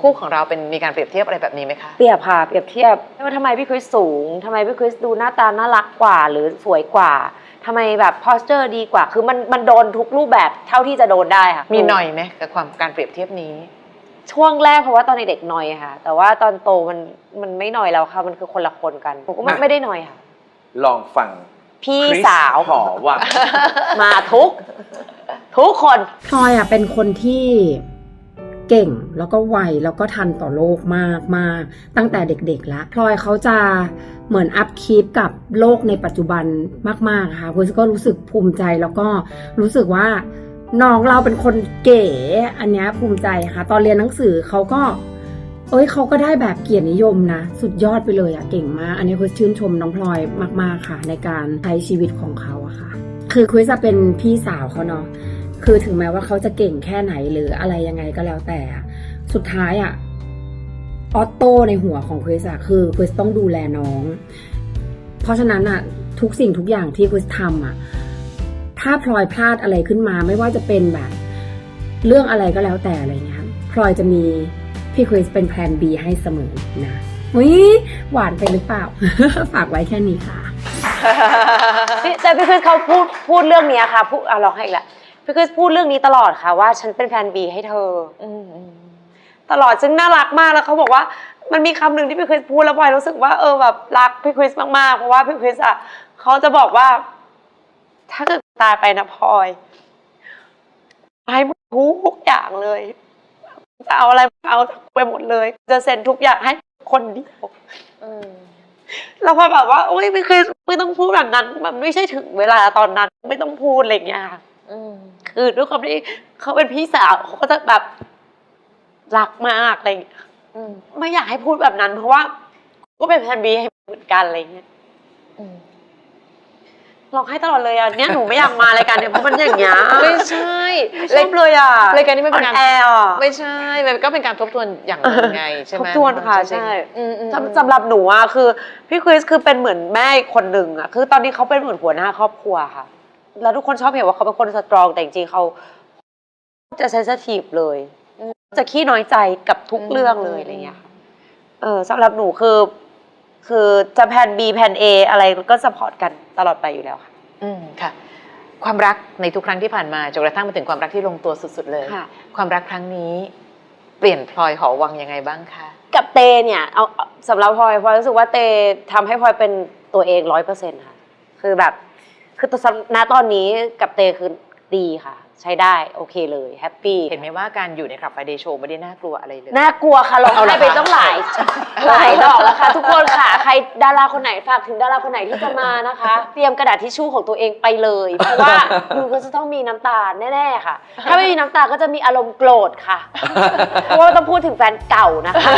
คู่ของเราเป็นมีการเปรียบเทียบอะไรแบบนี้ไหมคะ เปรียบค่ะเปรียบเทียบว่าทำไมพี่คริสสูงทำไมพี่คริสดูหน้าตาน่ารักกว่า หรือสวยกว่าทำไมแบบ posture ดีกว่า คือมันมันโดนทุกรูปแบบเท่าที่จะโดนได้ค่ะมีหน่อยไหมกับความการเปรียบเทียบนี้ ช่วงแรกเพราะว่าตอนเด็กๆหน่อยค่ะ แต่ว่าตอนโตมันมันไม่หน่อยแล้วค่ะมันคือคนละคนกันผมก็ไม่อะ ไม่ได้หน่อยค่ะ ลองฟังพี่คริสสาวหอวัง มาทุก ทุกคน พลอยอะเป็นคนที่ เก่ง แล้วก็ไวแล้วก็ทันต่อโลกมากมากตั้งแต่เด็กๆแล้วพลอยเขาจะเหมือนอัพคีปกับโลกในปัจจุบันมากๆค่ะคุณก็รู้สึกภูมิใจแล้วก็รู้สึกว่าน้องเราเป็นคนเก๋อันนี้ภูมิใจค่ะ ตอนเรียนหนังสือเขาก็ เอ้ยเขาก็ได้แบบเกียรตินิยมนะ สุดยอดไปเลยอะเก่งมาก อันนี้คือชื่นชมน้องพลอยมาก ๆค่ะ ในการใช้ชีวิตของเขาอะค่ะ คือคริสจะเป็นพี่สาวเขาเนาะ คือถึงแม้ว่าเขาจะเก่งแค่ไหนหรืออะไรยังไงก็แล้วแต่สุดท้ายอะออโต้ในหัวของคริสอะคือคริสต้องดูแลน้อง เพราะฉะนั้นอะทุกสิ่งทุกอย่างที่คริสทำอะถ้าพลอยพลาดอะไรขึ้นมาไม่ว่าจะเป็นแบบ เรื่องอะไรก็แล้วแต่อะไรเงี้ยพลอยจะมีพี่คริสเป็นแพลน B ให้เสมอนะวิหวานไปหรือเปล่า ฝากไว้แค่นี้ค่ะ แต่พี่คริสเขาพูดพูดเรื่องเนี้ยค่ะพูดอะลองให้อีกละ พี่คริสพูดเรื่องนี้ตลอดค่ะว่า ฉันเป็นแพลน B ให้เธออืมอืมตลอดซึ่งน่ารักมากแล้วเขาบอกว่า มันมีคำหนึ่งที่พี่คริสพูดแล้วพลอยรู้สึกว่าเออแบบรักพี่คริสมากๆเพราะว่าพี่คริสอะเขาจะบอกว่า ถ้าเกิดตายไปนะพลอยให้หมดทุกอย่างเลยจะเอาอะไรเอาไปหมดเลย จะเซ็นทุกอย่างให้คนเดียวอืมแล้วพอแบบว่าโอ๊ยไม่เคยไม่ต้องพูดแบบนั้นมันไม่ใช่ถึงเวลาตอนนั้น ไม่ต้องพูดอะไรอย่างเงี้ยค่ะอืม คือด้วยความที่เขาเป็นพี่สาวเขาก็จะแบบรักมากอะไรอย่างเงี้ยอืมไม่อยากให้พูดแบบนั้น เพราะว่า ก็เป็นแพนบีให้เหมือนกันอะไรเงี้ยอืมร้องไห้ตลอดเลยอะเนี่ยหนูไม่อยากมารายการเนี่ยเพราะมันอย่างเงี้ยไม่ใช่ชอบเลยอะรายการนี้มันเป็นการแอร์อะไม่ใช่มันก็เป็นการทบทวนอย่างหนึ่งไงใช่ไหมทบทวนค่ะจริงๆใช่อืมอืมสำสำหรับหนูอะคือ พี่คริสคือเป็นเหมือนแม่อีกคนหนึ่งอะคือตอนนี้เขาเป็นเหมือนหัวหน้าครอบครัวค่ะ แล้วทุกคนชอบเห็นว่าเขาเป็นคนสตรอง แต่จริงๆเขาจะเซนซิทีฟเลยจะขี้น้อยใจกับทุกเรื่องเลยอะไรเงี้ยค่ะเออสำหรับหนูคือ คือจะแพน B แพน A อะไรก็สปอร์ตกันตลอดไปอยู่แล้วค่ะ อืมค่ะ ความรักในทุกครั้งที่ผ่านมาจนกระทั่งมาถึงความรักที่ลงตัวสุดๆเลย ค่ะ ความรักครั้งนี้เปลี่ยนพลอยหอวังยังไงบ้างคะ กับเตเนี่ยเอาเอาสำหรับพลอยพลอยรู้สึกว่าเตทำให้พลอยเป็นตัวเองร้อยเปอร์เซ็นต์ค่ะ คือแบบ คือตอนณตอนนี้กับเตคือดีค่ะ ใช้ได้โอเคเลย แฮปปี้เห็นไหมว่าการอยู่ในคลับไฟเดย์โชว์ไม่ได้น่ากลัวอะไรเลย น่ากลัวค่ะร้องเอาเหรไห้อไปคะต้องหลายหลายดอกแล้วค่ะ ทุกคนค่ะ ใครดาราคนไหนฝากถึงดาราคนไหนที่จะมานะคะ เตรียมกระดาษทิชชู่ของตัวเองไปเลยเพราะว่าคุณก็จะต้องมีน้ำตาแน่ๆค่ะ ถ้าไม่มีน้ำตาก็จะมีอารมณ์โกรธค่ะเพราะว่าต้องพูดถึงแฟนเก่านะคะ